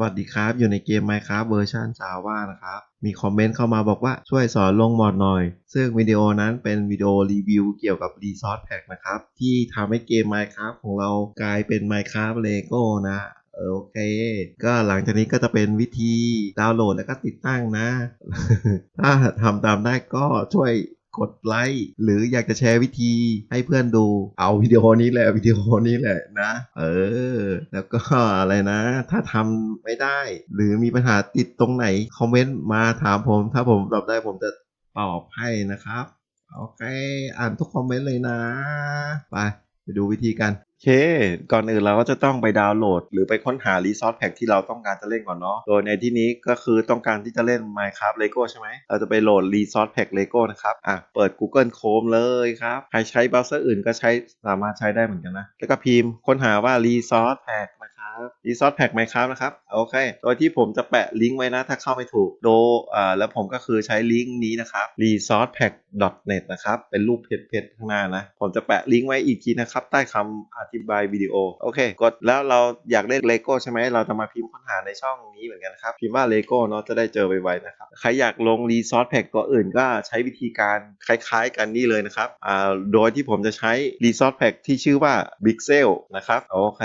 วัสดีครับ อยู่ในเกม Minecraft เวอร์ชัน Java นะครับ มีคอมเมนต์เข้ามาบอกว่าช่วยสอนลงมอดหน่อย ซึ่งวิดีโอนั้นเป็นวิดีโอรีวิวเกี่ยวกับ Resource Pack นะครับ ที่ทำให้เกม Minecraft ของเรากลายเป็น Minecraft Lego นะโอเค ก็หลังจากนี้ก็จะเป็นวิธีดาวน์โหลดแล้วก็ติดตั้งนะ ถ้าทำตามได้ก็ช่วย กดไลค์หรืออยากจะแชร์วิธีให้เพื่อนดู เอาวิดีโอนี้แหละวิดีโอนี้แหละนะ เออ แล้วก็อะไรนะ ถ้าทำไม่ได้ หรือมีปัญหาติดตรงไหน คอมเมนต์มาถามผม ถ้าผมตอบได้ผมจะตอบให้นะครับ โอเค อ่านทุกคอมเมนต์เลยนะ ไปไป ดูวิธีกันโอเค ก่อนอื่นเราก็จะต้องไปดาวน์โหลด หรือไปค้นหารีซอสแพ็กที่เราต้องการจะเล่นก่อนเนาะ โดยในที่นี้ก็คือต้องการที่จะเล่น Minecraft Lego ใช่ไหม เราจะไปโหลดรีซอสแพ็ก Lego นะครับ อะ เปิด Google Chrome เลยครับ ใครใช้เบราว์เซอร์อื่นก็ใช้สามารถใช้ได้เหมือนกันนะ แล้วก็พิมพ์ค้นหาว่ารีซอสแพ็ก นะครับ Resource Pack Minecraft นะครับโอเคโดยที่ผมจะแปะลิงก์ไว้นะถ้าเข้าไม่ถูกโดอ่าแล้วผมก็คือใช้ลิงก์นี้นะครับ resourcepack.net นะครับเป็นรูปเพจๆข้างหน้านะ ผมจะแปะลิงก์ไว้อีกทีนะครับ ใต้คำอธิบายวิดีโอโอเค กดแล้วเราอยากเล่นเลโก้ใช่ไหมเราจะมาพิมพ์ค้นหาในช่องนี้เหมือนกันนะครับพิมพ์ว่าเลโก้เนาะจะได้เจอไวๆนะครับใครอยากลง resource pack ตัวอื่นก็ใช้วิธีการคล้ายๆกันนี่เลยนะครับอ่าโดยที่ผมจะใช้ resource pack ที่ชื่อว่า Bixel นะครับโอเค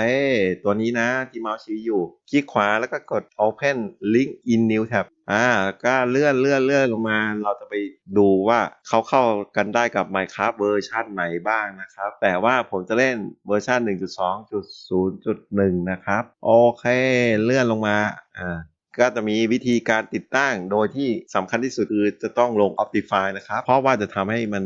ตัวนี้นะที่เมาส์ชี้อยู่ คลิกขวาแล้วก็กด open link in new tab อ่าก็เลื่อนเลื่อนเลื่อนลงมา เราจะไปดูว่าเขาเข้ากันได้กับ Minecraft เวอร์ชันไหนบ้างนะครับ แต่ว่าผมจะเล่นเวอร์ชัน1.2.0.1 นะครับ โอเค เลื่อนลงมาอ่าก็จะมีวิธีการติดตั้งโดยที่สำคัญที่สุดคือจะต้องลง Optify นะครับ เพราะว่าจะทำให้มัน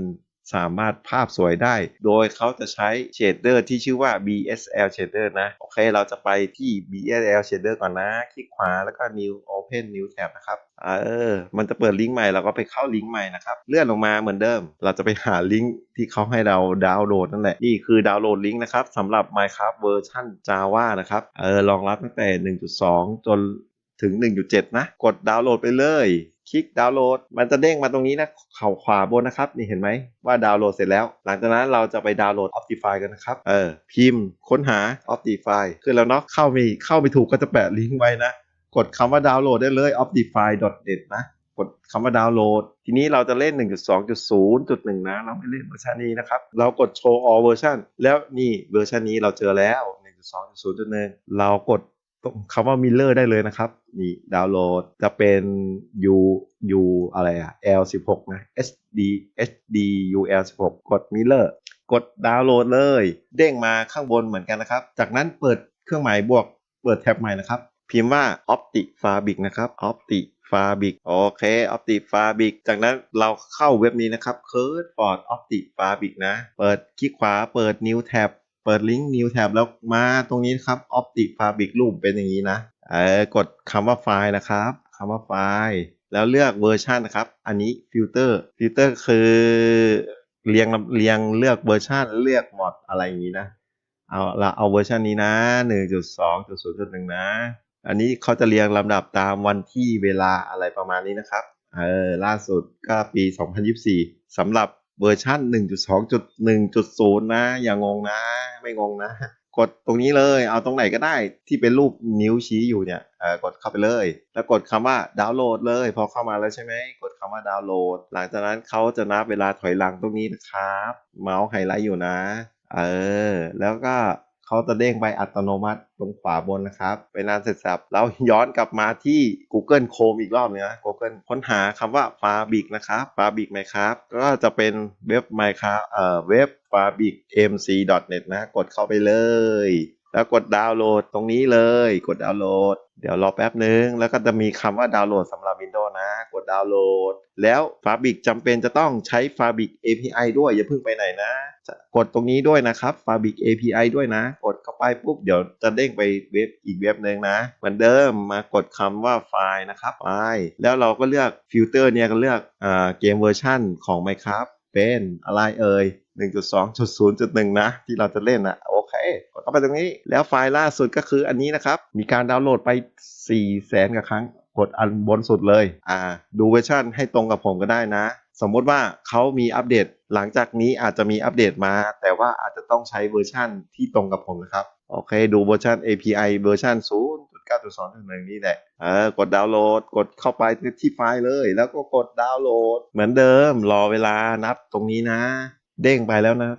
สามารถภาพสวยได้ โดยเขาจะใช้เชดเดอร์ที่ชื่อว่า BSL shader นะ โอเค เราจะไปที่ BSL shader ก่อนนะ คลิกขวาแล้วก็ new open new tab นะครับเออ มันจะเปิดลิงก์ใหม่ เราก็ไปเข้าลิงก์ใหม่นะครับ เลื่อนลงมาเหมือนเดิม เราจะไปหาลิงก์ที่เขาให้เราดาวน์โหลดนั่นแหละ นี่คือดาวน์โหลดลิงก์นะครับสำหรับ Minecraft เวอร์ชัน Java นะครับ เออรองรับตั้งแต่ 1.2 จนถึง 1.7 นะ กดดาวน์โหลดไปเลย คลิกดาวน์โหลด มันจะเด้งมาตรงนี้นะเข่าขวาบนนะครับ นี่เห็นไหมว่าดาวน์โหลดเสร็จแล้ว หลังจากนั้นเราจะไปดาวน์โหลด Optify กันนะครับ เออ พิมพ์ ค้นหา Optify ขึ้นแล้วเนาะ เข้าไม่เข้าไม่ถูกก็จะแปะลิงก์ไว้นะ กดคำว่าดาวน์โหลดได้เลย optify.net นะ กดคำว่าดาวน์โหลด ทีนี้เราจะเล่น 1.2.0.1 นะ เราไม่เล่นเวอร์ชันนี้นะครับ เรากดโชว์ all version แล้วนี่เวอร์ชันนี้เราเจอแล้ว 1.2.0.1 เรากด คำว่า Miller ได้เลยนะครับ นี่ดาวน์โหลดจะเป็น U U อะไรอะ L16 นะ HD HD UL16 กด Miller กดดาวน์โหลดเลย เด้งมาข้างบนเหมือนกันนะครับ จากนั้นเปิดเครื่องหมายบวก เปิดแท็บใหม่นะครับ พิมพ์ว่า Opti Fabric นะครับ Opti Fabric โอเค Opti Fabric จากนั้นเราเข้าเว็บนี้นะครับ c u r d Ford Opti Fabric นะ เปิดคลิกขวาเปิด New Tab เปิดลิงก์ New Tab แล้วมาตรงนี้ครับ Optic Fabric รูปเป็นอย่างนี้นะเออกดคำว่าไฟล์นะครับคำว่าไฟล์ แล้วเลือกเวอร์ชันนะครับ อันนี้ฟิลเตอร์ฟิลเตอร์คือเรียงลำเรียงเลือกเวอร์ชันเลือกมอดอะไรอย่างนี้นะเอาละเอาเวอร์ชันนี้นะ 1.2.0.1 นะ อันนี้เขาจะเรียงลำดับตามวันที่เวลาอะไรประมาณนี้นะครับเออล่าสุดก็ปี 2024สำหรับ เวอร์ชัน1.2.1.0 นะ อย่างงงนะ ไม่งงนะ กดตรงนี้เลย เอาตรงไหนก็ได้ที่เป็นรูปนิ้วชี้อยู่เนี่ยเออกดเข้าไปเลย แล้วกดคำว่าดาวน์โหลดเลย พอเข้ามาแล้วใช่ไหม กดคำว่าดาวน์โหลด หลังจากนั้นเขาจะนับเวลาถอยหลังตรงนี้นะครับ เมาส์ไฮไลท์อยู่นะ เออ แล้วก็ เขาจะเด้งไปอัตโนมัติตรงขวาบนนะครับ ไปนานเสร็จสับเราย้อนกลับมาที่ Google Chrome อีกรอบนึงนะ Google ค้นหาคำว่า Fabric นะครับ Fabric Minecraft ก็จะเป็นเว็บ Minecraft เอ่อเว็บ fabricmc.net นะ กดเข้าไปเลย แล้วกดดาวน์โหลดตรงนี้เลย กดดาวน์โหลด เดี๋ยวรอแป๊บนึง แล้วก็จะมีคำว่าดาวน์โหลดสำหรับ Windows นะ กดดาวน์โหลด แล้ว Fabric จำเป็นจะต้องใช้ Fabric API ด้วย อย่าเพิ่งไปไหนนะ กดตรงนี้ด้วยนะครับ Fabric API ด้วยนะ กดเข้าไปปุ๊บ เดี๋ยวจะเด้งไปเว็บอีกเว็บหนึ่งนะ เหมือนเดิมมากดคำว่าไฟล์นะครับ ไฟล์ แล้วเราก็เลือกฟิลเตอร์เนี่ยก็เลือกอ่าเกมเวอร์ชันของ Minecraft เป็นอะไรเอ่ย1.2.0.1 นะ ที่เราจะเล่นนะโอ เข้าไปตรงนี้ แล้วไฟล์ล่าสุดก็คืออันนี้นะครับ มีการดาวน์โหลดไป4แสนกว่าครั้ง กดอันบนสุดเลย อ่า ดูเวอร์ชันให้ตรงกับผมก็ได้นะ สมมติว่าเขามีอัปเดต หลังจากนี้อาจจะมีอัปเดตมา แต่ว่าอาจจะต้องใช้เวอร์ชันที่ตรงกับผมนะครับ โอเค ดูเวอร์ชัน API เวอร์ชัน0.9.2.1นี่แหละ เออ กดดาวน์โหลด กดเข้าไปที่ไฟล์เลย แล้วก็กดดาวน์โหลด เหมือนเดิม รอเวลานับตรงนี้นะ เด้งไปแล้วนะ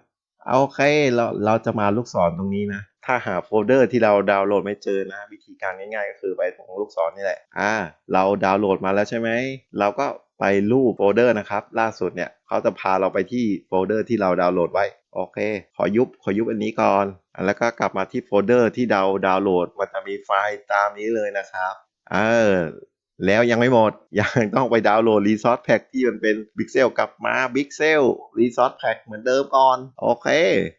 โอเคเราเราจะมาลูกศรตรงนี้นะ ถ้าหาโฟลเดอร์ที่เราดาวน์โหลดไม่เจอนะ วิธีการง่ายๆ ก็คือไปตรงลูกศรนี่แหละ อ่า เราดาวน์โหลดมาแล้วใช่ไหม เราก็ไปรูปโฟลเดอร์นะครับ ล่าสุดเนี่ยเขาจะพาเราไปที่โฟลเดอร์ที่เราดาวน์โหลดไว้ โอเค ขอยุบ ขอยุบอันนี้ก่อน แล้วก็กลับมาที่โฟลเดอร์ที่ดาวดาวน์โหลด มันจะมีไฟล์ตามนี้เลยนะครับ เออ แล้วยังไม่หมด ยังต้องไปดาวน์โหลด Resource Pack ที่มันเป็น Pixel กลับมา Pixel Resource Pack เหมือนเดิมก่อน โอเค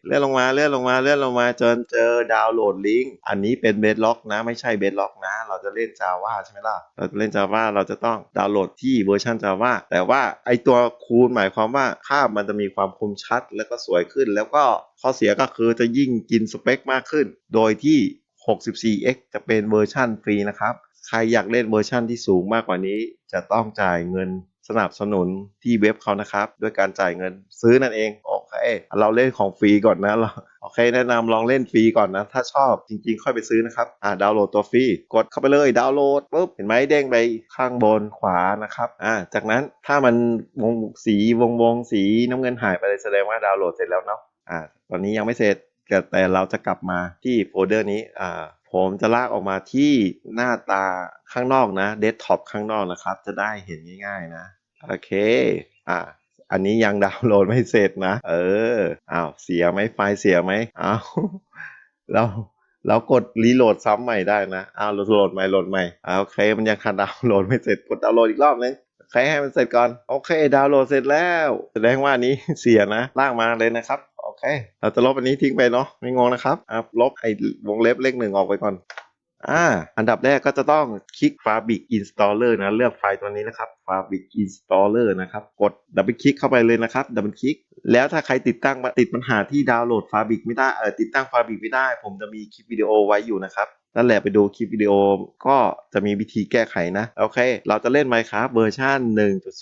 เลื่อนลงมาเลื่อนลงมาเลื่อนลงมาจนเจอดาวน์โหลดลิงก์อันนี้เป็น Bedrock นะ ไม่ใช่ Bedrock นะ เราจะเล่น Java ใช่ไหมล่ะ เราจะเล่น Java เราจะต้องดาวน์โหลดที่เวอร์ชัน Java แต่ว่าไอตัวคูณหมายความว่าภาพมันจะมีความคมชัด แล้วก็สวยขึ้น แล้วก็ข้อเสียก็คือจะยิ่งกินสเปคมากขึ้น โดยที่ 64x จะเป็นเวอร์ชันฟรีนะครับ ใครอยากเล่นเวอร์ชันที่สูงมากกว่านี้ จะต้องจ่ายเงินสนับสนุนที่เว็บเขานะครับ ด้วยการจ่ายเงินซื้อนั่นเอง โอเค เราเล่นของฟรีก่อนนะเราโอเค แนะนำลองเล่นฟรีก่อนนะ ถ้าชอบจริงๆ ค่อยไปซื้อนะครับ อ่าดาวน์โหลดตัวฟรี กดเข้าไปเลยดาวน์โหลดปุ๊บ เห็นไหมเด้งไปข้างบนขวานะครับ อ่า จากนั้นถ้ามันวงสีวงวงสีน้ำเงินหายไปเลยแสดงว่าดาวน์โหลดเสร็จแล้วเนาะ อ่า ตอนนี้ยังไม่เสร็จแต่เราจะกลับมาที่โฟลเดอร์นี้ อ่า ผมจะลากออกมาที่หน้าตาข้างนอกนะเดสก์ท็อปข้างนอกนะครับ จะได้เห็นง่ายๆนะ โอเค อ่าอันนี้ยังดาวน์โหลดไม่เสร็จนะ เอออ้าวเสียไหมไฟล์เสียไหมอ้าวเราเรากดรีโหลดซ้ำใหม่ได้นะอ้าวโหลดใหม่โหลดใหม่อ่าโอเค มันยังคันดาวน์โหลดไม่เสร็จกดดาวน์โหลดอีกรอบนึง โอเคให้มันเสร็จก่อน โอเค ดาวน์โหลดเสร็จแล้ว แสดงว่านนี้เสียนะลากมาเลยนะครับ โอเค เราจะลบอันนี้ทิ้งไปเนาะ ไม่งงนะครับอะลบไอ้วงเล็บเลขหนึ่งออกไปก่อนอ่า อันดับแรกก็จะต้องคลิก Fabric Installer นะ เลือกไฟล์ตัวนี้นะครับ Fabric Installer นะครับ กดดับเบิลคลิกเข้าไปเลยนะครับ ดับเบิลคลิก แล้วถ้าใครติดตั้งติดปัญหาที่ดาวน์โหลด Fabric ไม่ได้ เออติดตั้ง Fabric ไม่ได้ ผมจะมีคลิปวิดีโอไว้อยู่นะครับ นั่นแหละไปดูคลิปวิดีโอก็จะมีวิธีแก้ไขนะ โอเค เราจะเล่น Minecraft เวอร์ชัน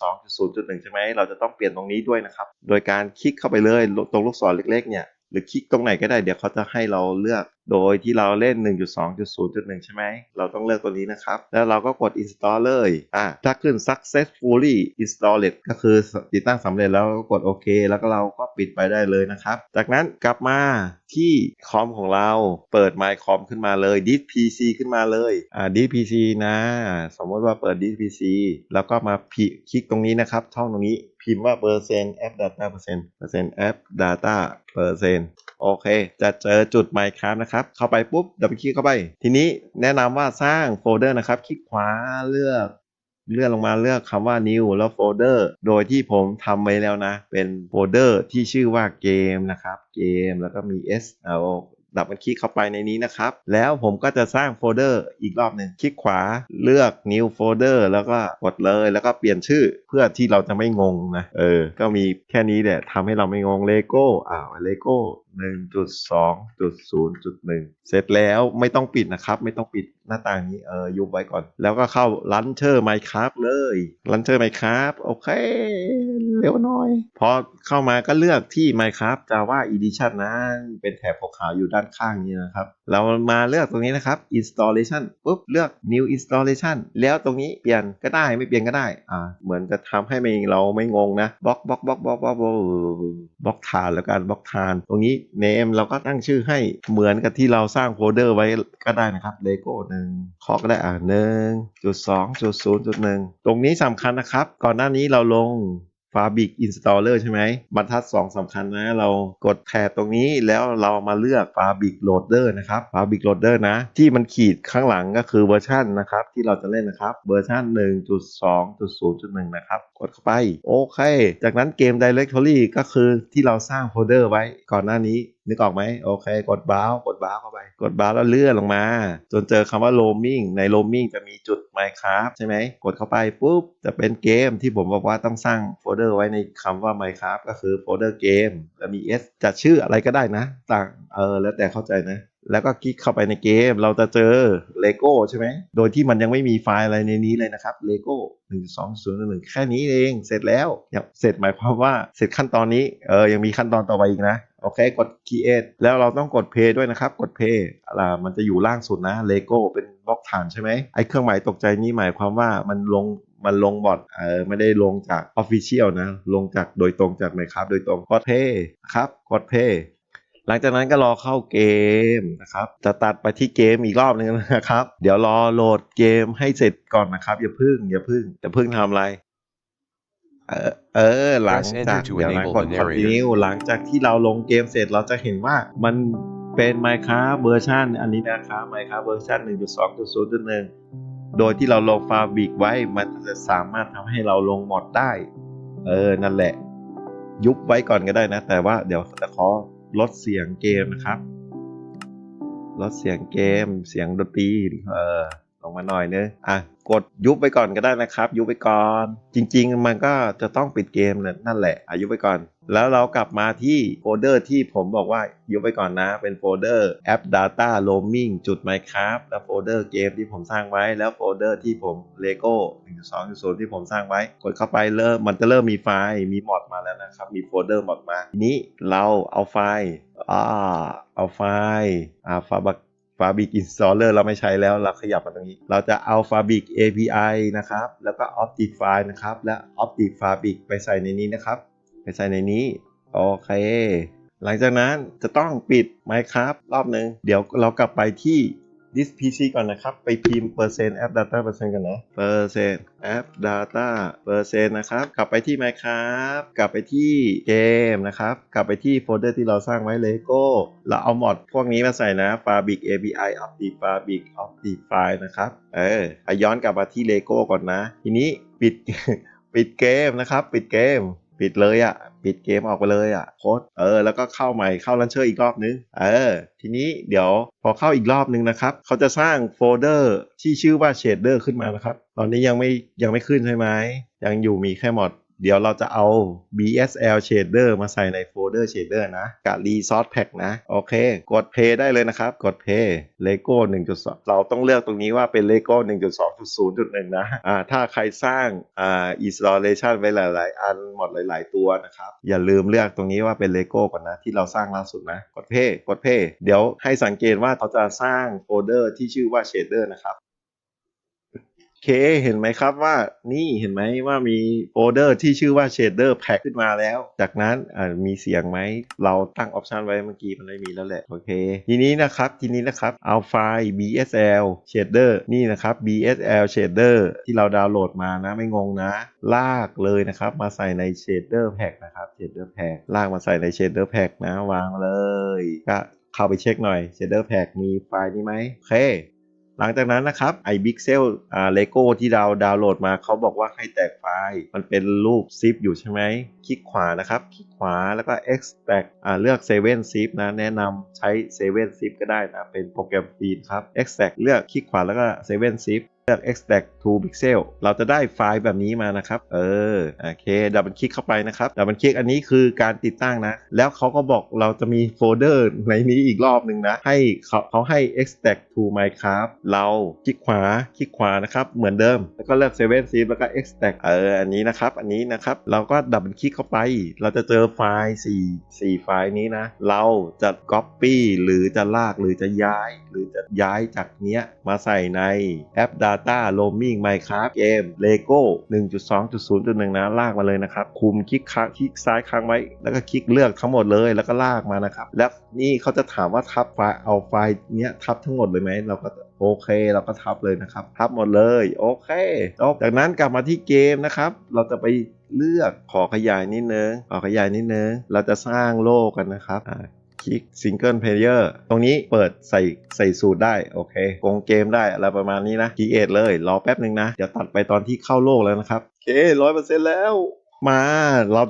1.2.0.1 ใช่ไหมเราจะต้องเปลี่ยนตรงนี้ด้วยนะครับ โดยการคลิกเข้าไปเลยตรงลูกศรเล็กๆเนี่ย หรือคลิกตรงไหนก็ได้เดี๋ยวเขาจะให้เราเลือก โดยที่เราเล่น 1.2.0.1 ใช่ไหม เราต้องเลือกตัวนี้นะครับ แล้วเราก็กด install เลยอ่าถ้าขึ้น successfully installed ก็คือติดตั้งสำเร็จแล้วก็กดโอเค แล้วก็เราก็ปิดไปได้เลยนะครับ จากนั้นกลับมาที่คอมของเราเปิด My Com ขึ้นมาเลย disk PC ขึ้นมาเลยอ่า disk PC นะ สมมติว่าเปิด disk PC แล้วก็มาคลิกตรงนี้นะครับช่องตรงนี้ พิมพ์ว่าเปอร์เซ็นต์ app data เปอร์เซ็นต์เปอร์เซ็นต์ app data เปอร์เซ็นต์โอเค จะเจอจุด Minecraft นะครับ เข้าไปปุ๊บดับเบิลคลิกเข้าไป ทีนี้แนะนำว่าสร้างโฟลเดอร์นะครับ คลิกขวาเลือกเลื่อนลงมาเลือกคำว่า new แล้วโฟลเดอร์ โดยที่ผมทำไว้แล้วนะ เป็นโฟลเดอร์ที่ชื่อว่าเกมนะครับ เกมแล้วก็มี s เอา ดับมันคลิกเข้าไปในนี้นะครับ แล้วผมก็จะสร้างโฟลเดอร์อีกรอบหนึ่งคลิกขวาเลือก new folder แล้วก็กดเลยแล้วก็เปลี่ยนชื่อเพื่อที่เราจะไม่งงนะ เออ ก็มีแค่นี้แหละทำให้เราไม่งงเลโก้อ่าเลโก้1.2.0.1 เสร็จแล้วไม่ต้องปิดนะครับ ไม่ต้องปิดหน้าต่างนี้เออยุบไว้ก่อน แล้วก็เข้า Launcher Minecraft เลย Launcher Minecraft โอเค เร็วหน่อย พอเข้ามาก็เลือกที่ Minecraft Java Edition นะ เป็นแถบขาวๆอยู่ด้านข้างนี้นะครับ เรามาเลือกตรงนี้นะครับ Installation ปุ๊บเลือก New Installation แล้วตรงนี้เปลี่ยนก็ได้ไม่เปลี่ยนก็ได้อ่าเหมือนจะทำให้เราไม่งงนะบล็อกบล็อกบล็อกบล็อกบล็อกบล็อกบล็อกทานแล้วกันบล็อกทาน ตรงนี้ name เราก็ตั้งชื่อให้เหมือนกับที่เราสร้างโฟลเดอร์ไว้ก็ได้นะครับ Lego หนึ่งขอก็ได้อ่าหนึ่งจุดสองจุดศูนย์จุดหนึ่งตรงนี้สำคัญนะครับ ก่อนหน้านี้เราลง ฟาบิกอินสตอลเลอร์ใช่ไหมบรรทัด 2สำคัญนะ เรากดแถบตรงนี้แล้วเรามาเลือกฟาบิกโหลดเดอร์นะครับฟาบิกโหลดเดอร์นะ ที่มันขีดข้างหลังก็คือเวอร์ชันนะครับ ที่เราจะเล่นนะครับเวอร์ชัน1.2.0.1 นะครับ กดเข้าไป โอเค จากนั้นเกม Directory ก็คือที่เราสร้างโฟลเดอร์ไว้ก่อนหน้านี้ นึกออกไหมโอเค กดบาวกดบาวเข้าไป กดบาวแล้วเลื่อนลงมา จนเจอคำว่า roaming ใน roaming จะมีจุด Minecraft ใช่ไหมกดเข้าไปปุ๊บ จะเป็นเกมที่ผมบอกว่าต้องสร้างโฟลเดอร์ไว้ในคำว่า Minecraft ก็คือโฟลเดอร์เกมจะมี s จะชื่ออะไรก็ได้นะต่างเออแล้วแต่เข้าใจนะ แล้วก็คลิกเข้าไปในเกม เราจะเจอเลโก้ใช่ไหม โดยที่มันยังไม่มีไฟล์อะไรในนี้เลยนะครับเลโก้หนึ่งสองศูนย์หนึ่งแค่นี้เองเสร็จแล้วยังเสร็จหมายความว่าเสร็จขั้นตอนนี้เออยังมีขั้นตอนต่อไปอีกนะโอเคกด create แล้วเราต้องกด play ด้วยนะครับ กด play อ่ามันจะอยู่ล่างสุดนะเลโก้เป็นบล็อกฐานใช่ไหมไอ้เครื่องหมายตกใจนี้หมายความว่ามันลงมันลงบอทเออไม่ได้ลงจาก Official นะ ลงจากโดยตรงจาก Minecraft โดยตรงกด play นะครับกด play หลังจากนั้นก็รอเข้าเกมนะครับ จะตัดไปที่เกมอีกรอบนึงนะครับ เดี๋ยวรอโหลดเกมให้เสร็จก่อนนะครับ อย่าพึ่ง อย่าพึ่งอย่าพึ่งทำอะไร เออเออหลังจากเดี๋ยวนะกด the narrator continue หลังจากที่เราลงเกมเสร็จเราจะเห็นว่ามันเป็น Minecraft เวอร์ชันอันนี้นะครับ Minecraft เวอร์ชัน1.2.0.1 โดยที่เราลงฟาบิกไว้มันจะสามารถทำให้เราลงมอดได้ เออ นั่นแหละ ยุบไว้ก่อนก็ได้นะ แต่ว่าเดี๋ยวจะขอ ลดเสียงเกมนะครับ ลดเสียงเกม เสียงดนตรีเออลงมาหน่อยเนอะอะ กดยุบไปก่อนก็ได้นะครับ ยุบไปก่อน จริง ๆ มันก็จะต้องปิดเกมนั่นแหละอายุไปก่อน แล้วเรากลับมาที่โฟลเดอร์ที่ผมบอกว่ายุบไปก่อนนะ เป็นโฟลเดอร์แอป Data Roaming จุด Minecraft แล้วโฟลเดอร์เกมที่ผมสร้างไว้แล้วโฟลเดอร์ที่ผม Lego 1.2.0 ที่ผมสร้างไว้ กดเข้าไปเริ่มมันจะเริ่มมีไฟล์มีมอดมาแล้วนะครับ มีโฟลเดอร์มอดมาทีนี้เราเอาไฟล์อ่าเอาไฟล์อ่าฟาบัก ฟาบิกอินสตอลเลอร์เราไม่ใช้แล้วเราขยับมาตรงนี้ เราจะเอาฟาบิก API นะครับ แล้วก็ Optify นะครับ และ OptiFabric ไปใส่ในนี้นะครับ ไปใส่ในนี้ โอเค หลังจากนั้นจะต้องปิด Minecraft รอบหนึ่งเดี๋ยวเรากลับไปที่ this PC ก่อนนะครับ ไปพิมพ์เปอร์เซ็นต์ app data เปอร์เซ็นต์กันนะเปอร์เซ็นต์ app data เปอร์เซ็นต์นะครับ กลับไปที่ Minecraft กลับไปที่เกมนะครับ กลับไปที่โฟลเดอร์ที่เราสร้างไว้ Lego เราเอามอดพวกนี้มาใส่นะ Fabric API Opti Fabric Optify นะครับ เออย้อนกลับมาที่ Lego ก่อนนะ ทีนี้ปิดปิดเกมนะครับ ปิดเกม ปิดเลยอะ่ะ ปิดเกมออกไปเลยอะ่ะโค้ดเออแล้วก็เข้าใหม่เข้าลันเชอร์อีกรอบนึงเออทีนี้เดี๋ยวพอเข้าอีกรอบนึงนะครับเขาจะสร้างโฟลเดอร์ที่ชื่อว่าเชเดอร์ขึ้นมานะครับ ตอนนี้ยังไม่ยังไม่ขึ้นใช่ไหมยังอยู่มีแค่หมด เดี๋ยวเราจะเอา BSL shader มาใส่ในโฟลเดอร์ shader นะกับ resource pack นะ โอเค กด play ได้เลยนะครับ กด play Lego 1.2 เราต้องเลือกตรงนี้ว่าเป็น Lego 1.2.0.1 นะ อ่า ถ้าใครสร้าง อ่า installation ไว้หลาย ๆ อันหมดหลาย ๆ ตัวนะครับ อย่าลืมเลือกตรงนี้ว่าเป็น Lego ก่อนนะ ที่เราสร้างล่าสุดนะ กด play กด play เดี๋ยวให้สังเกตว่าเขาจะสร้างโฟลเดอร์ที่ชื่อว่า shader นะครับ เคเห็นไหมครับว่านี่เห็นไหมว่ามีโฟลเดอร์ที่ชื่อว่า shader pack ขึ้นมาแล้ว จากนั้นมีเสียงไหม เราตั้งออปชันไว้เมื่อกี้มันไม่มีแล้วแหละ โอเค ทีนี้นะครับทีนี้นะครับเอาไฟล์ BSL shader นี่นะครับ BSL shader ที่เราดาวน์โหลดมานะไม่งงนะ ลากเลยนะครับ มาใส่ใน shader pack นะครับ shader pack ลากมาใส่ใน shader pack นะวางเลยก็เข้าไปเช็คหน่อย shader pack มีไฟล์นี้ไหมโอเค หลังจากนั้นนะครับไอ้ Pixel อ่า Lego ที่เราดาวน์โหลดมาเขาบอกว่าให้แตกไฟล์ มันเป็นรูปซิปอยู่ใช่ไหม คลิกขวานะครับ คลิกขวาแล้วก็ extract อ่าเลือก7 zip นะ แนะนำใช้7 zip ก็ได้นะ เป็นโปรแกรมฟรีครับ extract เลือกคลิกขวาแล้วก็7 zip เลือก extract to pixel เราจะได้ไฟล์แบบนี้มานะครับ เออ โอเค ดับเบิลคลิกเข้าไปนะครับดับเบิลคลิกอันนี้คือการติดตั้งนะ แล้วเขาก็บอกเราจะมีโฟลเดอร์ในนี้อีกรอบหนึ่งนะ ให้เขาเขาให้ extract to minecraft เราคลิกขวา คลิกขวานะครับ เหมือนเดิม แล้วก็เลือก7 zip แล้วก็ extract เออ อันนี้นะครับ อันนี้นะครับ เราก็ดับเบิลคลิกเข้าไป เราจะเจอไฟล์4 4ไฟล์นี้นะ เราจะ copy หรือจะลาก หรือจะย้าย หรือจะย้ายจากเนี้ยมาใส่ในแอป Data Roaming Minecraft เกม Lego 1.2.0.1 นะ ลากมาเลยนะครับ คุมคลิกค้างคลิกซ้ายค้างไว้ แล้วก็คลิกเลือกทั้งหมดเลย แล้วก็ลากมานะครับ แล้วนี่เขาจะถามว่าทับไฟล์เอาไฟล์เนี้ยทับทั้งหมดเลยไหม เราก็โอเคเราก็ทับเลยนะครับ ทับหมดเลยโอเคจบจากนั้นกลับมาที่เกมนะครับ เราจะไปเลือกขอขยายนิดนึงขอขยายนิดนึงเราจะสร้างโลกกันนะครับ คลิกซิงเกิลเพลเยอร์ตรงนี้เปิดใส่ใส่สูตรได้ โอเคกงเกมได้อะไรประมาณนี้นะคีเอทเลย รอแป๊บหนึ่งนะ เดี๋ยวตัดไปตอนที่เข้าโลกแล้วนะครับ โอเคร้อยเปอร์เซ็นต์แล้วมาเรา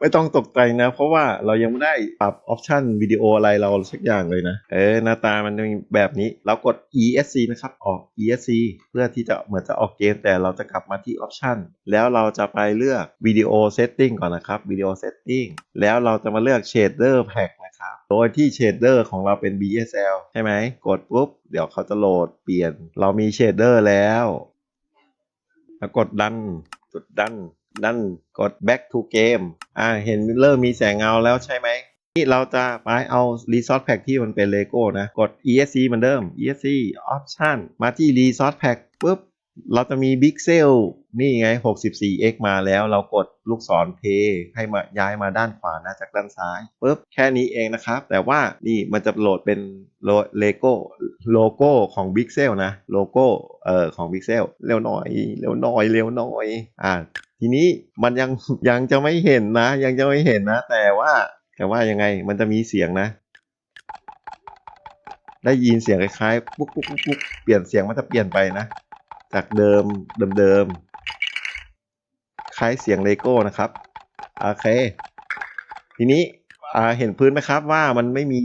ไม่ต้องตกใจนะ เพราะว่าเรายังไม่ได้ปรับออปชันวิดีโออะไรเราสักอย่างเลยนะ เออหน้าตามันเป็นแบบนี้เรากด ESC นะครับออก ESC เพื่อที่จะเหมือนจะออกเกม แต่เราจะกลับมาที่ออปชันแล้วเราจะไปเลือกวิดีโอเซตติ้งก่อนนะครับวิดีโอเซตติ้งแล้วเราจะมาเลือก Shader Pack นะครับนะ ครับ โดยที่เชดเดอร์ของเราเป็น BSL ใช่ไหม กดปุ๊บ เดี๋ยวเขาจะโหลดเปลี่ยน เรามีเชดเดอร์แล้ว แล้วกดดันกดดัน ดัน กด back to game อ่า เห็นเริ่มมีแสงเงาแล้วใช่ไหมนี่เราจะไปเอา Resource Pack ที่มันเป็น Lego นะ กด ESC เหมือนเดิม ESC Option มาที่ Resource Pack ปุ๊บ เราจะมี Big Cell นี่ไง 64x มาแล้วเรากดลูกศรเพย์ให้มาย้ายมาด้านขวานะจากด้านซ้ายปุ๊บแค่นี้เองนะครับ แต่ว่านี่มันจะโหลดเป็นเลโก้โลโก้ของ Big Cell นะโลโก้เอ่อของ Big Cell เร็วหน่อยเร็วหน่อยเร็วหน่อยอ่าทีนี้มันยังยังจะไม่เห็นนะ ยังจะไม่เห็นนะ แต่ว่าแต่ว่ายังไงมันจะมีเสียงนะได้ยินเสียงคล้ายๆปุ๊กปุ๊กปุ๊กปุ๊กเปลี่ยนเสียงมันจะเปลี่ยนไปนะ จากเดิมเดิมเดิม ล้ายเสียงเลโก้นะครับโอเค ทีนี้อ่าเห็นพื้นไหมครับว่ามันไม่มี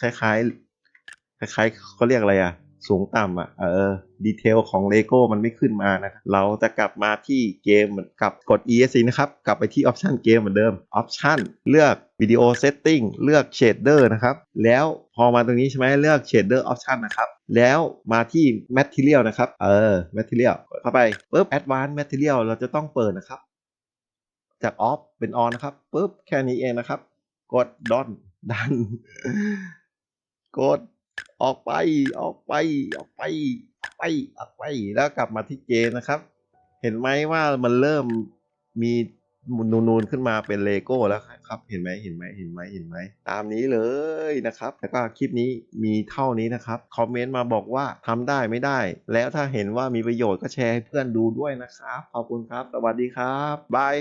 คล้ายๆคล้ายๆเขาเรียกอะไรอะ สูงต่ำอะเออดีเทลของเลโก้มันไม่ขึ้นมานะครับเราจะกลับมาที่เกมกับกด ESC นะครับ กลับไปที่ Option เกมเหมือนเดิม Option เลือก Video Setting เลือก Shader นะครับ แล้วพอมาตรงนี้ใช่ไหมเลือก Shader Option นะครับ แล้วมาที่ Material นะครับ เออ Material กดเข้าไปปุ๊บ Advanced Material เราจะต้องเปิดนะครับ จาก Off เป็น On นะครับปุ๊บแค่นี้เองนะครับ กดดอนดันกด ออกไปออกไปออกไปออกไปออกไปแล้วกลับมาที่เกมนะครับ เห็นไหมว่ามันเริ่มมีนูนๆขึ้นมาเป็นเลโก้แล้วครับ เห็นไหมเห็นไหมเห็นไหมเห็นไหมตามนี้เลยนะครับ แล้วก็คลิปนี้มีเท่านี้นะครับ คอมเมนต์มาบอกว่าทำได้ไม่ได้ แล้วถ้าเห็นว่ามีประโยชน์ก็แชร์ให้เพื่อนดูด้วยนะครับ ขอบคุณครับ สวัสดีครับบาย